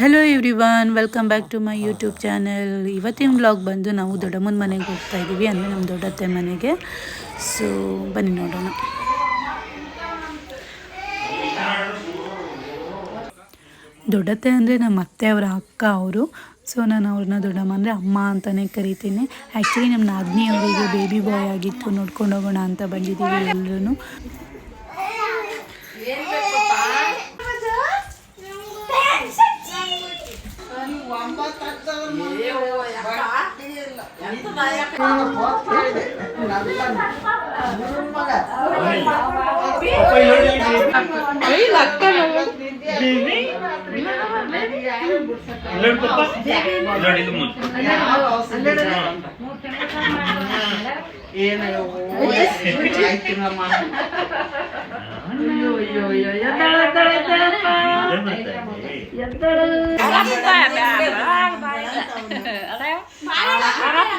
Hello everyone welcome back to my YouTube channel ಇವತ್ತಿನ vlog ಬಂದು ನಾವು ದೊಡ್ಡಮ್ಮನ ಮನೆಗೆ ಹೋಗ್ತಾ ಇದ್ದೀವಿ ಅಂದರೆ ನಮ್ಮ ದೊಡ್ಡತ್ತೆ ಮನೆಗೆ. ಸೊ ಬನ್ನಿ ನೋಡೋಣ. ದೊಡ್ಡತ್ತೆ ಅಂದರೆ ನಮ್ಮ ಅತ್ತೆ ಅವರ ಅಕ್ಕ ಅವರು. ಸೊ ನಾನು ಅವ್ರನ್ನ ದೊಡ್ಡಮ್ಮ ಅಂದರೆ ಅಮ್ಮ ಅಂತಲೇ ಕರಿತೀನಿ. ಆ್ಯಕ್ಚುಲಿ ನಮ್ಮ ನಾದಿನಿ ಅವರಿಗೆ ಬೇಬಿ ಬಾಯ್ ಆಗಿತ್ತು, ನೋಡ್ಕೊಂಡು ಹೋಗೋಣ ಅಂತ ಬಂದಿದ್ದೀವಿ ಎಲ್ಲರೂ. ಏನೋ ಅಯ್ಯೋ ಅಯ್ಯೋ ಅಯ್ಯೋ ಎದ್ದಳ ಎದ್ದಳ ಎದ್ದಳ ಎದ್ದಳ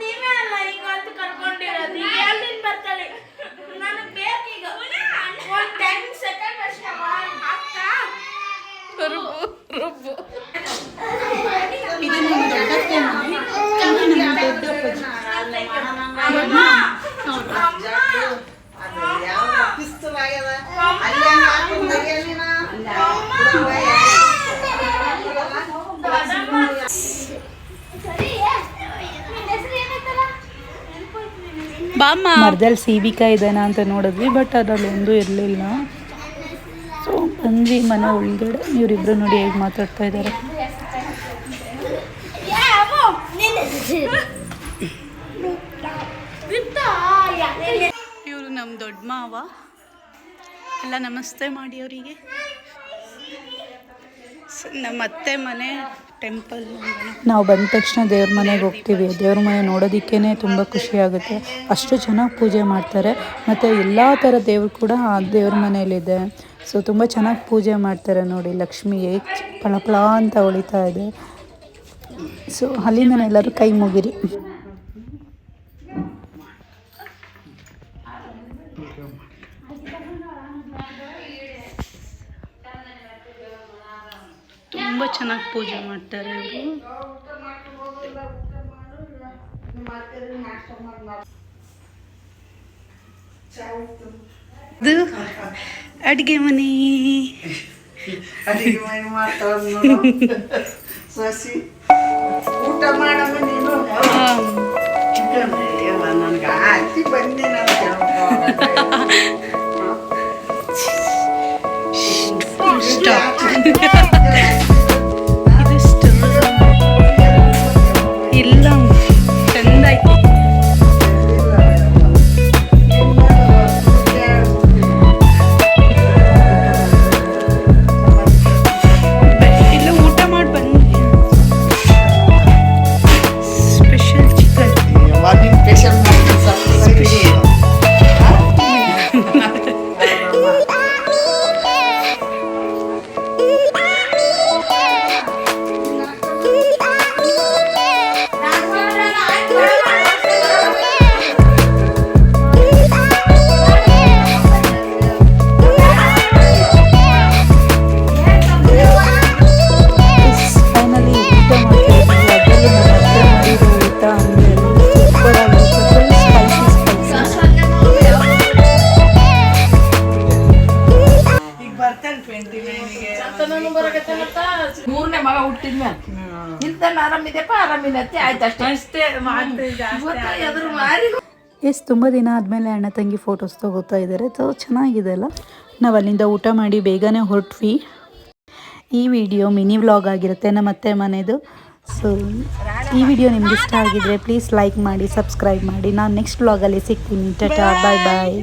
ನೀವೇ ಅಲ್ಲ ಈಗ ಅಂತ ಕರ್ಕೊಂಡಿರೋದು ಈಗ ಎಲ್ಲಿಂದ ಬರ್ತಾಳೆ ನನಗೆ ಬೇಕೀಗ ಒಂದು ಟೆನ್ ಸೆಕೆಂಡ್ ಅಷ್ಟೇ ಅಕ್ಕ ಬಾಮ್ಮ. ಮರದಲ್ಲಿ ಸೀಬಿಕಾಯಿ ಇದೇನಾ ಅಂತ ನೋಡಿದ್ವಿ ಬಟ್ ಅದ್ರಲ್ಲಿ ಒಂದು ಇರಲಿಲ್ಲ. ಬಂದ್ವಿ ಮನೆ ಒಳಗಡೆ ಇವರಿಬ್ರು ನೋಡಿ ಹೇಗೆ ಮಾತಾಡ್ತಾ ಇದ್ದಾರೆ ಇವರು ನಮ್ಮ ದೊಡ್ಡ ಮಾವ. ಎಲ್ಲ ನಮಸ್ತೆ ಮಾಡಿ ಅವರಿಗೆ. ನಮ್ಮ ಅತ್ತೆ ಮನೆ, ಟೆಂಪಲ್. ನಾವು ಬಂದ ತಕ್ಷಣ ದೇವ್ರ ಮನೆಗೆ ಹೋಗ್ತೀವಿ. ದೇವ್ರ ಮನೆ ನೋಡೋದಕ್ಕೇ ತುಂಬ ಖುಷಿ ಆಗುತ್ತೆ. ಅಷ್ಟು ಚೆನ್ನಾಗಿ ಪೂಜೆ ಮಾಡ್ತಾರೆ. ಮತ್ತು ಎಲ್ಲ ಥರ ದೇವರು ಕೂಡ ಆ ದೇವ್ರ ಮನೆಯಲ್ಲಿದೆ. ಸೊ ತುಂಬ ಚೆನ್ನಾಗಿ ಪೂಜೆ ಮಾಡ್ತಾರೆ ನೋಡಿ. ಲಕ್ಷ್ಮಿಗೆ ಪಳ ಪಳಪಳ ಅಂತ ಹೊಳಿತಾ ಇದೆ. ಸೊ ಅಲ್ಲಿಂದ ಎಲ್ಲರೂ ಕೈ ಮುಗಿರಿ. ತುಂಬ ಚೆನ್ನಾಗಿ ಪೂಜೆ ಮಾಡ್ತಾರೆ ಅವರು ಇದು ಅಡುಗೆ ಮನೆ. ಅಡಿಗೆ ಮನೆ ಮಾಡ್ತಾವ ಸಸಿ ಊಟ ಮಾಡಮ್ಮ ನೀನು ನನ್ಗೆ. ಆಚಿ ಬಂದೆ ಸ್ಟಾಪ್ Bye. ಮೂರನೇ ಮಗ ಹುಟ್ಟಿದ್ಮೇಲೆ ಆರಾಮಿದೆಪ್ಪ ಆರಾಮಿನತ್ತೆ ಆಯ್ತು ಅಷ್ಟೇ. ಅಷ್ಟೇ ಎದುರು ಮಾರಿ. ಎಸ್ ತುಂಬ ದಿನ ಆದಮೇಲೆ ಅಣ್ಣ ತಂಗಿ ಫೋಟೋಸ್ ತಗೋತಾ ಇದ್ದಾರೆ ಸೊ ಚೆನ್ನಾಗಿದೆ ಅಲ್ಲ? ನಾವು ಅಲ್ಲಿಂದ ಊಟ ಮಾಡಿ ಬೇಗನೆ ಹೊರಟ್ವಿ. ಈ ವಿಡಿಯೋ ಮಿನಿ ವ್ಲಾಗ್ ಆಗಿರುತ್ತೆ ನಮ್ಮ ಅತ್ತೆ ಮನೆದು. ಸೊ ಈ ವಿಡಿಯೋ ನಿಮ್ಗೆ ಇಷ್ಟ ಆಗಿದ್ರೆ ಪ್ಲೀಸ್ ಲೈಕ್ ಮಾಡಿ ಸಬ್ಸ್ಕ್ರೈಬ್ ಮಾಡಿ. ನಾನು ನೆಕ್ಸ್ಟ್ ವ್ಲಾಗಲ್ಲಿ ಸಿಗ್ತೀನಿ. ಟಾಟಾ ಬಾಯ್ ಬಾಯ್